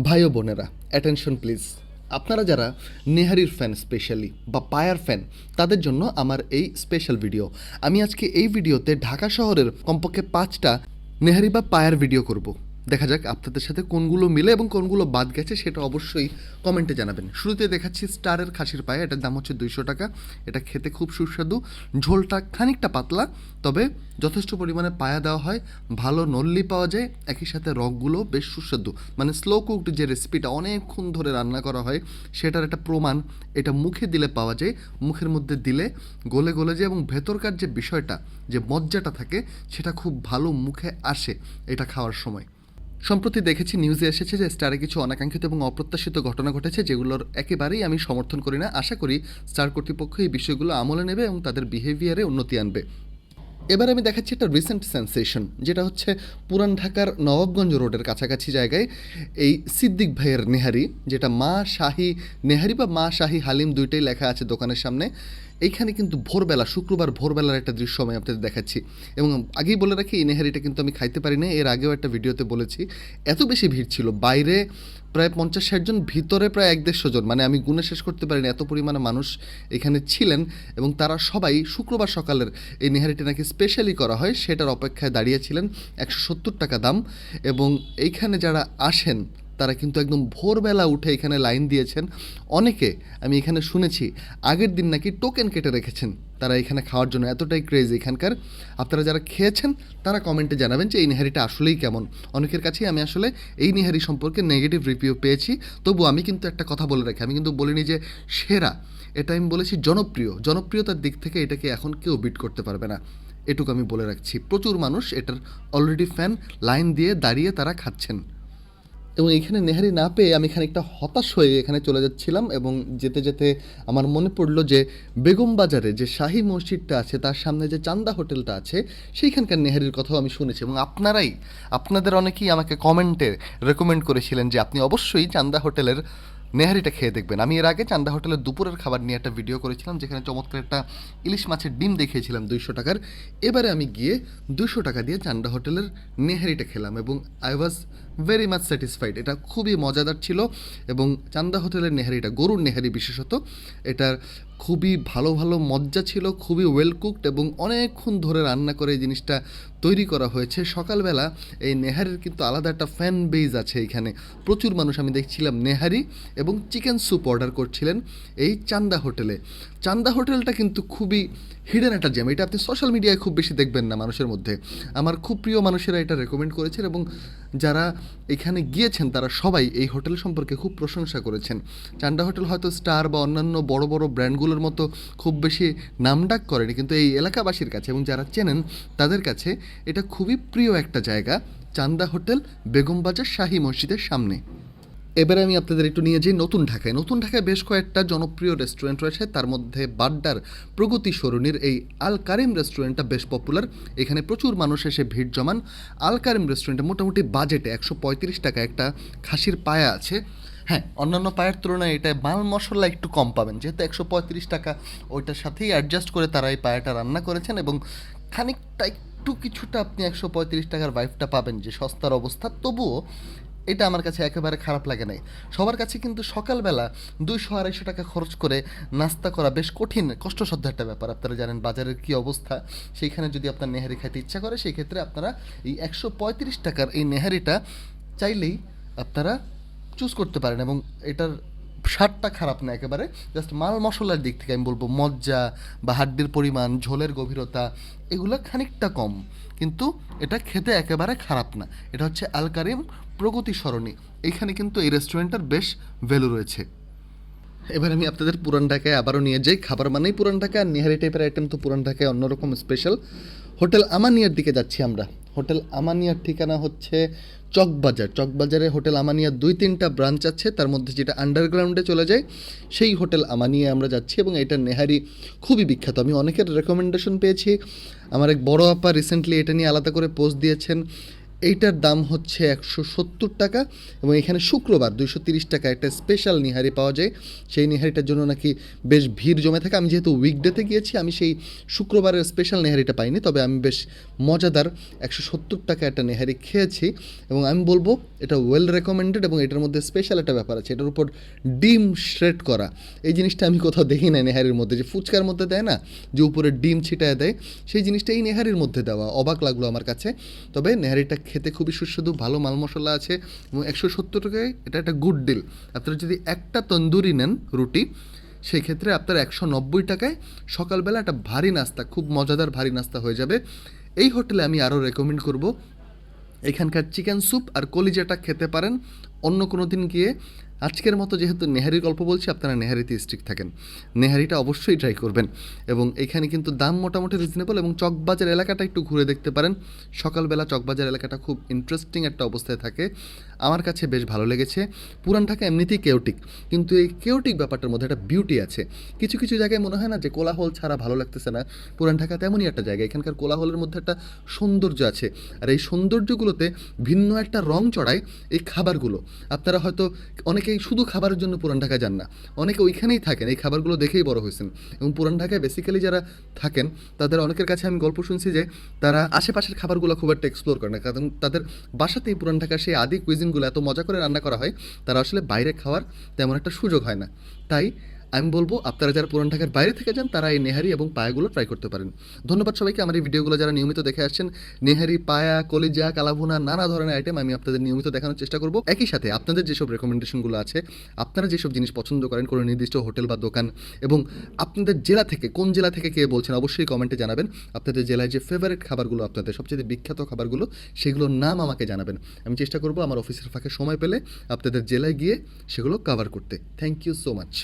ভাই বোনেরা attention please আপনারা যারা নেহারির ফ্যান স্পেশালি বা পায়ার ফ্যান তাদের জন্য আমার এই স্পেশাল ভিডিও আমি আজকে এই ভিডিওতে ঢাকা শহরের কমপক্ষে পাঁচটা নেহারি বা পায়ার ভিডিও করব। দেখা যাক আপনাদের সাথে কোনগুলো মিলে এবং কোনগুলো বাদ গেছে, সেটা অবশ্যই কমেন্টে জানাবেন। শুরুতে দেখাচ্ছি স্টারের খাসির পায়ে, এটার দাম হচ্ছে দুইশো টাকা। এটা খেতে খুব সুস্বাদু। ঝোলটা খানিকটা পাতলা, তবে যথেষ্ট পরিমাণে পায়া দেওয়া হয়। ভালো নল্লি পাওয়া যায়। একই সাথে রকগুলো বেশ সুস্বাদু। মানে স্লো কুকড যে রেসিপিটা অনেকক্ষণ ধরে রান্না করা হয়, সেটার একটা প্রমাণ এটা মুখে দিলে পাওয়া যায়। মুখের মধ্যে দিলে গলে গলে যায় এবং ভেতরকার যে বিষয়টা, যে মজ্জাটা থাকে, সেটা খুব ভালো মুখে আসে এটা খাওয়ার সময়। সম্প্রতি দেখেছি নিউজে এসেছে যে স্টারে কিছু অনাকাঙ্ক্ষিত এবং অপ্রত্যাশিত ঘটনা ঘটেছে যেগুলোর একেবারেই আমি সমর্থন করি না। আশা করি স্টার কর্তৃপক্ষ এই বিষয়গুলো আমলে নেবে এবং তাদের বিহেভিয়ারে উন্নতি আনবে। এবার আমি দেখাচ্ছি একটা রিসেন্ট সেন্সেশন যেটা হচ্ছে পুরান ঢাকার নবাবগঞ্জ রোডের কাছাকাছি জায়গায় এই সিদ্দিক ভাইয়ের নেহারি, যেটা মা শাহি নেহারি বা মা শাহি হালিম দুইটাই লেখা আছে দোকানের সামনে। এইখানে কিন্তু ভোরবেলা, শুক্রবার ভোরবেলার একটা দৃশ্য আমি আপনাদের দেখাচ্ছি। এবং আগেই বলে রাখি, এই নেহারিটা কিন্তু আমি খাইতে পারি না এর আগেও একটা ভিডিওতে বলেছি, এত বেশি ভিড় ছিল। বাইরে প্রায় পঞ্চাশ ষাট জন, ভিতরে প্রায় এক দেড়শো জন। মানে আমি গুণে শেষ করতে পারিনি, এত পরিমাণে মানুষ এখানে ছিলেন। এবং তারা সবাই শুক্রবার সকালের এই নেহারিটা নাকি স্পেশালি করা হয়, সেটার অপেক্ষায় দাঁড়িয়েছিলেন একশো সত্তর টাকা দাম। এবং এইখানে যারা আসেন তারা কিন্তু একদম ভোরবেলা উঠে এখানে লাইন দিয়েছেন। অনেকে আমি এখানে শুনেছি, আগের দিন নাকি টোকেন কেটে রেখেছেন তারা এখানে খাওয়ার জন্য। এতটাই ক্রেজ এখানকার। আপনারা যারা খেয়েছেন, তারা কমেন্টে জানাবেন যে এই নেহারিটা আসলেই কেমন। অনেকের কাছেই আমি আসলে এই নেহারি সম্পর্কে নেগেটিভ রিভিউ পেয়েছি। তবু আমি কিন্তু একটা কথা বলে রাখি। আমি কিন্তু বলিনি যে সেরা। এটা আমি বলেছি জনপ্রিয়। জনপ্রিয়তার দিক থেকে এটাকে এখন কেউ বিট করতে পারবে না। এটুকু আমি বলে রাখছি। প্রচুর মানুষ এটার অলরেডি ফ্যান লাইন দিয়ে দাঁড়িয়ে তারা খাচ্ছেন। এবং এখানে নেহারি না পেয়ে আমি খানিকটা হতাশ হয়ে এখানে চলে যাচ্ছিলাম এবং যেতে যেতে আমার মনে পড়ল যে বেগম বাজারে যে শাহী মসজিদটা আছে, তার সামনে যে চান্দা হোটেলটা আছে, সেইখানকার নেহারির কথাও আমি শুনেছি এবং আপনারাই, আপনাদের অনেকেই আমাকে কমেন্টে রেকমেন্ড করেছিলেন যে আপনি অবশ্যই চান্দা হোটেলের নেহারিটা খেয়ে দেখবেন। আমি এর আগে চান্দা হোটেলের দুপুরের খাবার নিয়ে একটা ভিডিও করেছিলাম যেখানে চমৎকার একটা ইলিশ মাছের ডিম দেখিয়েছিলাম দুইশো টাকার। এবারে আমি গিয়ে দুশো টাকা দিয়ে চান্দা হোটেলের নেহারিটা খেলাম এবং I was very much satisfied এটা খুবই মজাদার ছিল এবং চান্দা হোটেলের নেহারিটা গরুর নেহারি বিশেষত, এটার খুবই ভালো ভালো মজ্জা ছিল, খুবই ওয়েল কুকড এবং অনেকক্ষণ ধরে রান্না করে এই জিনিসটা তৈরি করা হয়েছে। সকালবেলা এই নেহারির কিন্তু আলাদা একটা ফ্যান বেজ আছে এখানে। প্রচুর মানুষ আমি দেখছিলাম নেহারি এবং চিকেন স্যুপ অর্ডার করছিলেন এই চান্দা হোটেলে। চান্দা হোটেলটা কিন্তু খুবই হিডেন একটা জ্যাম এটা আপনি সোশ্যাল মিডিয়ায় খুব বেশি দেখবেন না মানুষের মধ্যে। আমার খুব প্রিয় মানুষেরা এটা রেকমেন্ড করেছেন এবং যারা এখানে গিয়েছেন, তারা সবাই এই হোটেল সম্পর্কে খুব প্রশংসা করেছেন। চান্ডা হোটেল হয়তো স্টার বা অন্যান্য বড় বড় ব্র্যান্ডগুলোর মতো খুব বেশি নামডাক করেনি, কিন্তু এই এলাকাবাসীর কাছে এবং যারা চেনেন, তাদের কাছে এটা খুবই প্রিয় একটা জায়গা, চান্দা হোটেল বেগমবাজার শাহী মসজিদের সামনে। এবারে আমি আপনাদের একটু নিয়ে যাই নতুন ঢাকায়। নতুন ঢাকায় বেশ কয়েকটা জনপ্রিয় রেস্টুরেন্ট রয়েছে। তার মধ্যে বাড্ডার প্রগতি সরণির এই আল কারিম রেস্টুরেন্টটা বেশ পপুলার এখানে প্রচুর মানুষ এসে ভিড় জমান। আল কারিম রেস্টুরেন্টে মোটামুটি বাজেটে একশো পঁয়ত্রিশ টাকা একটা খাসির পায়া আছে। হ্যাঁ অন্যান্য পায়ের তুলনায় এটা মাল মশলা একটু কম পাবেন। যেহেতু একশো পঁয়ত্রিশ টাকা ওইটার সাথেই অ্যাডজাস্ট করে তারা এই পায়াটা রান্না করেছেন এবং খানিকটা একটু কিছুটা আপনি একশো পঁয়ত্রিশ টাকার ভাইফটা পাবেন যে সস্তার অবস্থা। তবুও এটা আমার কাছে একেবারে খারাপ লাগে নাই। সবার কাছে কিন্তু সকালবেলা দুইশো আড়াইশো টাকা খরচ করে নাস্তা করা বেশ কঠিন, কষ্টসাধ্য একটা ব্যাপার। আপনারা জানেন বাজারের কি অবস্থা। সেইখানে যদি আপনার নেহারি খাইতে ইচ্ছা করে, সেই ক্ষেত্রে আপনারা এই একশো পঁয়ত্রিশ টাকার এই নেহারিটা চাইলেই আপনারা চুজ করতে পারেন এবং এটার স্বাদটা খারাপ না একেবারে। জাস্ট মাল মশলার দিক থেকে আমি বলব, মজ্জা বা হাড্ডির পরিমাণ, ঝোলের গভীরতা, এগুলো খানিকটা কম। কিন্তু এটা খেতে একেবারে খারাপ না। এটা হচ্ছে আল কারিম প্রগতি সরণি। এইখানে কিন্তু এই রেস্টুরেন্টটার বেশ ভ্যালু রয়েছে। এবার আমি আপনাদের পুরান ঢাকায় আবারও নিয়ে যাই। খাবার মানেই পুরান ঢাকা আর নিহারি টাইপের আইটেম তো পুরান ঢাকায় অন্যরকম স্পেশাল হোটেল আমানিয়ার দিকে যাচ্ছি আমরা। হোটেল আমানিয়ার ঠিকানা হচ্ছে চকবাজার। চকবাজারে হোটেল আমানিয়ার দুই তিনটা ব্রাঞ্চ আছে। তার মধ্যে যেটা আন্ডারগ্রাউন্ডে চলে যায়, সেই হোটেল আমানিয়া আমরা যাচ্ছি এবং এটা নেহারি খুবই বিখ্যাত। আমি অনেকের রেকমেন্ডেশন পেয়েছি। আমার এক বড় আপা রিসেন্টলি এটা নিয়ে আলাদা করে পোস্ট দিয়েছেন। এইটার দাম হচ্ছে একশো সত্তর টাকা এবং এখানে শুক্রবার দুইশো তিরিশ টাকা একটা স্পেশাল নিহারি পাওয়া যায়। সেই নিহারিটার জন্য নাকি বেশ ভিড় জমে থাকে। আমি যেহেতু উইকডেতে গিয়েছি, আমি সেই শুক্রবারের স্পেশাল নেহারিটা পাইনি, তবে আমি বেশ মজাদার একশো সত্তর টাকা একটা নেহারি খেয়েছি এবং আমি বলব এটা ওয়েল রেকমেন্ডেড এবং এটার মধ্যে স্পেশাল একটা ব্যাপার আছে। এটার উপর ডিম শ্রেড করা। এই জিনিসটা আমি কোথাও দেখি না নেহারির মধ্যে। যে ফুচকার মধ্যে দেয় না, যে উপরে ডিম ছিটায় দেয়, সেই জিনিসটা এই নেহারির মধ্যে দেওয়া। অবাক লাগল আমার কাছে। তবে নেহারিটা খেতে খুবই সুস্বাদু, ভালো মাল মশলা আছে এবং একশো সত্তর টাকায় এটা একটা গুড ডিল আপনারা যদি একটা তন্দুরি নেন রুটি সেই ক্ষেত্রে আপনার একশো নব্বই টাকায় সকালবেলা একটা ভারী নাস্তা, খুব মজাদার ভারী নাস্তা হয়ে যাবে। এই হোটেলে আমি আরও রেকমেন্ড করব, এখানকার চিকেন স্যুপ আর কলিজাটা খেতে পারেন। অন্য কোনো দিন গিয়ে আজকের মতো যেহেতু নেহারির গল্প বলছি, আপনারা নেহারিতে স্ট্রিক থাকেন। নেহারিটা অবশ্যই ট্রাই করবেন এবং এখানে কিন্তু দাম মোটামুটি রিজনেবল এবং চকবাজার এলাকাটা একটু ঘুরে দেখতে পারেন। সকালবেলা চকবাজার এলাকাটা খুব ইন্টারেস্টিং একটা অবস্থায় থাকে। আমার কাছে বেশ ভালো লেগেছে। পুরান ঢাকা এমনিতেই কেওটিক কিন্তু এই কেওটিক ব্যাপারটার মধ্যে একটা বিউটি আছে। কিছু কিছু জায়গায় মনে হয় না যে কোলাহল ছাড়া ভালো লাগতেছে না। পুরান ঢাকা তেমনই একটা জায়গা, এখানকার কোলাহলের মধ্যে একটা সৌন্দর্য আছে। আর এই সৌন্দর্যগুলোতে ভিন্ন একটা রং চড়ায় এই খাবারগুলো। আপনারা হয়তো অনেকেই শুধু খাবারের জন্য পুরান ঢাকায় যান না, অনেকে ওইখানেই থাকেন, এই খাবারগুলো দেখেই বড় হয়েছেন। এবং পুরান ঢাকায় বেসিক্যালি যারা থাকেন, তাদের অনেকের কাছে আমি গল্প শুনছি যে তারা আশেপাশের খাবারগুলো খুব একটা এক্সপ্লোর করে না, কারণ তাদের বাসাতেই পুরান ঢাকার সেই আদি কুইজিনগুলো এত মজা করে রান্না করা হয়, তারা আসলে বাইরে খাওয়ার তেমন একটা সুযোগ হয় না। তাই আমি বলব, আপনারা যারা পুরান ঢাকার বাইরে থেকে যান, তারা এই নেহারি এবং পায়াগুলো ট্রাই করতে পারেন। ধন্যবাদ সবাইকে। আমার এই ভিডিওগুলো যারা নিয়মিত দেখে আসছেন, নেহারি, পায়া, কলিজা, কালাভুনা, নানা ধরনের আইটেম আমি আপনাদের নিয়মিত দেখানোর চেষ্টা করব। একই সাথে আপনাদের যেসব রেকমেন্ডেশনগুলো আছে, আপনারা যেসব জিনিস পছন্দ করেন, কোনো নির্দিষ্ট হোটেল বা দোকান, এবং আপনাদের জেলা থেকে, কোন জেলা থেকে কে বলছেন, অবশ্যই কমেন্টে জানাবেন। আপনাদের জেলায় যে ফেভারিট খাবারগুলো, আপনাদের সবচেয়ে বিখ্যাত খাবারগুলো, সেগুলোর নাম আমাকে জানাবেন। আমি চেষ্টা করব আমার অফিসের ফাঁকে সময় পেলে আপনাদের জেলায় গিয়ে সেগুলো কভার করতে। Thank you so much